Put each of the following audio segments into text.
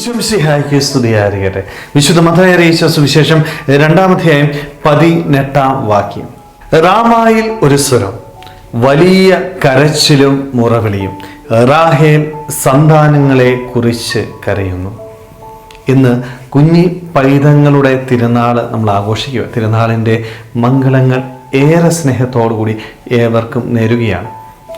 ഈശ്വംസിഹായിക്ക് സ്തുതിയായിരിക്കട്ടെ. വിശുദ്ധ മതായ അറിയിച്ച സുവിശേഷം രണ്ടാമധ്യായം പതിനെട്ടാം വാക്യം. റാമായിൽ ഒരു സ്വരം വലിയ കരച്ചിലും മുറവിളിയും റാഹേൽ സന്താനങ്ങളെ കുറിച്ച് കരയുന്നു. ഇന്ന് കുഞ്ഞി പൈതങ്ങളുടെ തിരുനാൾ നമ്മൾ ആഘോഷിക്കുക. തിരുനാളിന്റെ മംഗളങ്ങൾ ഏറെ സ്നേഹത്തോടു കൂടി ഏവർക്കും നേരുകയാണ്.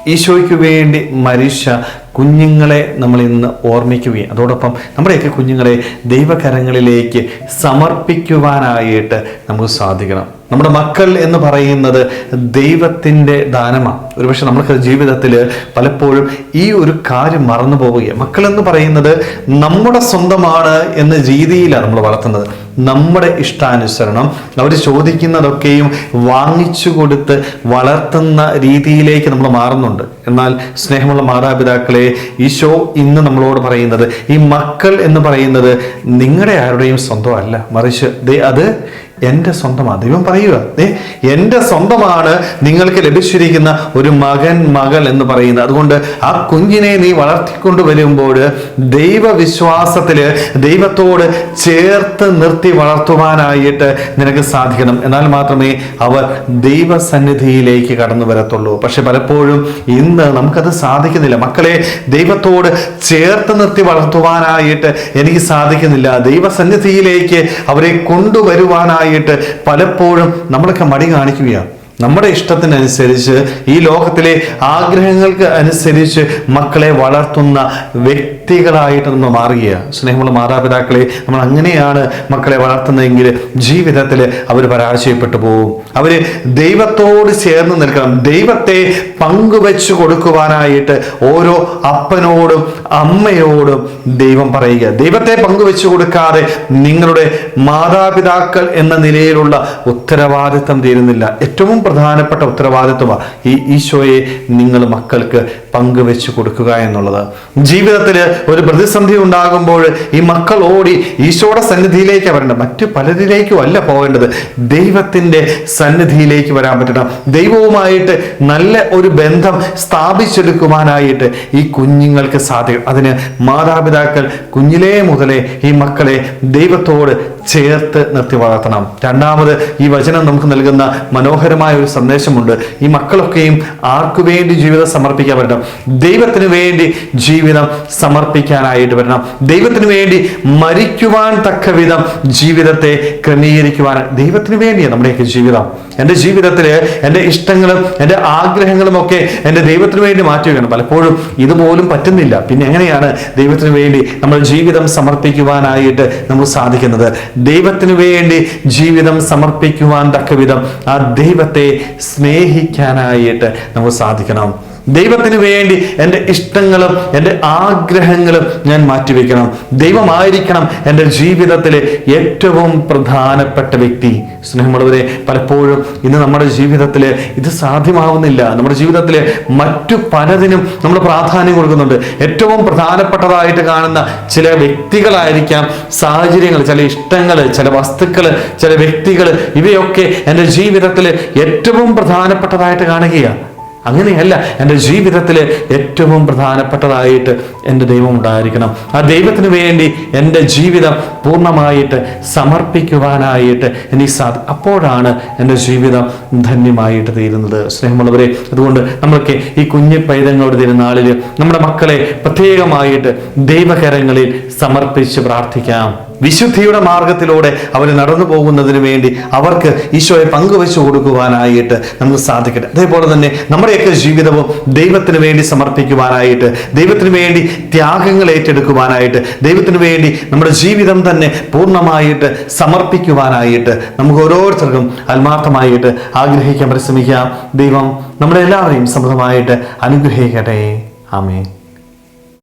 ഈശോയ്ക്ക് വേണ്ടി മരിച്ച കുഞ്ഞുങ്ങളെ നമ്മൾ ഇന്ന് ഓർമ്മിക്കുകയും അതോടൊപ്പം നമ്മുടെയൊക്കെ കുഞ്ഞുങ്ങളെ ദൈവകരങ്ങളിലേക്ക് സമർപ്പിക്കുവാനായിട്ട് നമുക്ക് സാധിക്കണം. നമ്മുടെ മക്കൾ എന്ന് പറയുന്നത് ദൈവത്തിന്റെ ദാനമാണ്. ഒരുപക്ഷെ നമ്മൾക്ക് ജീവിതത്തിൽ പലപ്പോഴും ഈ ഒരു കാര്യം മറന്നു പോവുകയാണ്. മക്കൾ എന്ന് പറയുന്നത് നമ്മുടെ സ്വന്തമാണ് എന്ന രീതിയിലാണ് നമ്മൾ വളർത്തുന്നത്. നമ്മുടെ ഇഷ്ടാനുസരണം അവർ ചോദിക്കുന്നതൊക്കെയും വാങ്ങിച്ചു കൊടുത്ത് വളർത്തുന്ന രീതിയിലേക്ക് നമ്മൾ മാറുന്നുണ്ട്. എന്നാൽ സ്നേഹമുള്ള മാതാപിതാക്കളെ ഈശോ ഇന്ന് നമ്മളോട് പറയുന്നത് ഈ മക്കൾ എന്ന് പറയുന്നത് നിങ്ങളുടെ ആരുടെയും സ്വന്തമല്ല മറിച്ച് അത് എന്റെ സ്വന്തമാണ്. ദൈവം പറയുക ഏ എന്റെ സ്വന്തമാണ് നിങ്ങൾക്ക് ലഭിച്ചിരിക്കുന്ന ഒരു മകൻ മകൾ എന്ന് പറയുന്നത്. അതുകൊണ്ട് ആ കുഞ്ഞിനെ നീ വളർത്തിക്കൊണ്ട് വരുമ്പോൾ ദൈവവിശ്വാസത്തിൽ ദൈവത്തോട് ചേർത്ത് നിർത്തി വളർത്തുവാനായിട്ട് നിനക്ക് സാധിക്കണം. എന്നാൽ മാത്രമേ അവർ ദൈവസന്നിധിയിലേക്ക് കടന്നു വരത്തുള്ളൂ. പക്ഷെ പലപ്പോഴും ഇന്ന് നമുക്കത് സാധിക്കുന്നില്ല. മക്കളെ ദൈവത്തോട് ചേർത്ത് നിർത്തി വളർത്തുവാനായിട്ട് എനിക്ക് സാധിക്കുന്നില്ല. ദൈവസന്നിധിയിലേക്ക് അവരെ കൊണ്ടുവരുവാനായിട്ട് പലപ്പോഴും നമ്മളൊക്കെ മടി കാണിക്കുകയാണ്. നമ്മുടെ ഇഷ്ടത്തിനനുസരിച്ച് ഈ ലോകത്തിലെ ആഗ്രഹങ്ങൾക്ക് അനുസരിച്ച് മക്കളെ വളർത്തുന്ന വ്യക്തികളായിട്ട് നമ്മൾ മാറുക സ്നേഹമുള്ള മാതാപിതാക്കളെ നമ്മൾ അങ്ങനെയാണ് മക്കളെ വളർത്തുന്നതെങ്കിൽ ജീവിതത്തിൽ അവർ പരാജയപ്പെട്ടു പോകും. അവർ ദൈവത്തോട് ചേർന്ന് നിൽക്കണം. ദൈവത്തെ പങ്കുവെച്ചു കൊടുക്കുവാനായിട്ട് ഓരോ അപ്പനോടും അമ്മയോടും ദൈവം പറയുക. ദൈവത്തെ പങ്കുവെച്ചു കൊടുക്കാതെ നിങ്ങളുടെ മാതാപിതാക്കൾ എന്ന നിലയിലുള്ള ഉത്തരവാദിത്തം തീരുന്നില്ല. ഏറ്റവും പ്രധാനപ്പെട്ട ഉത്തരവാദിത്വമാണ് ഈ ഈശോയെ നിങ്ങൾ മക്കൾക്ക് പങ്കുവെച്ചു കൊടുക്കുക എന്നുള്ളത്. ജീവിതത്തിൽ ഒരു പ്രതിസന്ധി ഉണ്ടാകുമ്പോൾ ഈ മക്കൾ ഓടി ഈശോയുടെ സന്നിധിയിലേക്ക് വരേണ്ടത് മറ്റു പലരിലേക്കും അല്ല പോകേണ്ടത്. ദൈവത്തിന്റെ സന്നിധിയിലേക്ക് വരാൻ പറ്റണം. ദൈവവുമായിട്ട് നല്ല ഒരു ബന്ധം സ്ഥാപിച്ചെടുക്കുവാനായിട്ട് ഈ കുഞ്ഞുങ്ങൾക്ക് സാധിക്കും. അതിന് മാതാപിതാക്കൾ കുഞ്ഞിലേ മുതലേ ഈ മക്കളെ ദൈവത്തോട് ചേർത്ത് നിർത്തി വളർത്തണം. രണ്ടാമത് ഈ വചനം നമുക്ക് നൽകുന്ന മനോഹരമായ ഒരു സന്ദേശമുണ്ട്. ഈ മക്കളൊക്കെയും ആർക്കു വേണ്ടി ജീവിതം സമർപ്പിക്കാൻ പറ്റണം? ദൈവത്തിന് വേണ്ടി ജീവിതം സമർപ്പിക്കാനായിട്ട് വരണം ദൈവത്തിന് വേണ്ടി മരിക്കുവാൻ തക്ക വിധം ജീവിതത്തെ ക്രമീകരിക്കുവാൻ ദൈവത്തിന് വേണ്ടിയാണ് നമ്മുടെയൊക്കെ ജീവിതം. എന്റെ ജീവിതത്തിൽ എന്റെ ഇഷ്ടങ്ങളും എന്റെ ആഗ്രഹങ്ങളും ഒക്കെ എന്റെ ദൈവത്തിന് വേണ്ടി മാറ്റി വെക്കണം. പലപ്പോഴും ഇതുപോലും പറ്റുന്നില്ല. പിന്നെ എങ്ങനെയാണ് ദൈവത്തിന് വേണ്ടി നമ്മൾ ജീവിതം സമർപ്പിക്കുവാനായിട്ട് നമുക്ക് സാധിക്കുന്നത്? ദൈവത്തിന് വേണ്ടി ജീവിതം സമർപ്പിക്കുവാൻ തക്ക വിധം ആ ദൈവത്തെ സ്നേഹിക്കാനായിട്ട് നമുക്ക് സാധിക്കണം. ദൈവത്തിന് വേണ്ടി എന്റെ ഇഷ്ടങ്ങളും എന്റെ ആഗ്രഹങ്ങളും ഞാൻ മാറ്റിവെക്കണം. ദൈവമായിരിക്കണം എന്റെ ജീവിതത്തിലെ ഏറ്റവും പ്രധാനപ്പെട്ട വ്യക്തി. സ്നേഹമുള്ളവരെ പലപ്പോഴും ഇന്ന് നമ്മുടെ ജീവിതത്തിൽ ഇത് സാധ്യമാവുന്നില്ല. നമ്മുടെ ജീവിതത്തിലെ മറ്റു പലതിനും നമ്മൾ പ്രാധാന്യം കൊടുക്കുന്നുണ്ട്. ഏറ്റവും പ്രധാനപ്പെട്ടതായിട്ട് കാണുന്ന ചില വ്യക്തികളായിരിക്കാം സാഹചര്യങ്ങൾ ചില ഇഷ്ടങ്ങൾ ചില വസ്തുക്കൾ ചില വ്യക്തികൾ ഇവയൊക്കെ എന്റെ ജീവിതത്തിൽ ഏറ്റവും പ്രധാനപ്പെട്ടതായിട്ട് കാണുകയാണ്. അങ്ങനെയല്ല എന്റെ ജീവിതത്തിൽ ഏറ്റവും പ്രധാനപ്പെട്ടതായിട്ട് എന്റെ ദൈവം ഉണ്ടായിരിക്കണം. ആ ദൈവത്തിന് വേണ്ടി എന്റെ ജീവിതം പൂർണമായിട്ട് സമർപ്പിക്കുവാനായിട്ട് എനിക്ക് സാധി അപ്പോഴാണ് എന്റെ ജീവിതം ധന്യമായിട്ട് തീരുന്നത്. സ്നേഹമുള്ളവരെ അതുകൊണ്ട് നമ്മളൊക്കെ ഈ കുഞ്ഞു പൈതങ്ങളുടെ തിരുനാളിൽ നമ്മുടെ മക്കളെ പ്രത്യേകമായിട്ട് ദൈവകരങ്ങളിൽ സമർപ്പിച്ച് പ്രാർത്ഥിക്കാം. വിശുദ്ധിയുടെ മാർഗത്തിലൂടെ അവർ നടന്നു പോകുന്നതിന് വേണ്ടി അവർക്ക് ഈശോയെ പങ്കുവെച്ചു കൊടുക്കുവാനായിട്ട് നമുക്ക് സാധിക്കട്ടെ. അതേപോലെ തന്നെ നമ്മുടെയൊക്കെ ജീവിതവും ദൈവത്തിന് വേണ്ടി സമർപ്പിക്കുവാനായിട്ട് ദൈവത്തിന് വേണ്ടി ത്യാഗങ്ങൾ ഏറ്റെടുക്കുവാനായിട്ട് ദൈവത്തിന് വേണ്ടി നമ്മുടെ ജീവിതം തന്നെ പൂർണമായിട്ട് സമർപ്പിക്കുവാനായിട്ട് നമുക്ക് ഓരോരുത്തർക്കും ആത്മാർത്ഥമായിട്ട് ആഗ്രഹിക്കാൻ പരിശ്രമിക്കാം. ദൈവം നമ്മുടെ എല്ലാവരെയും സമൃദ്ധമായിട്ട് അനുഗ്രഹിക്കട്ടെ. ആമേ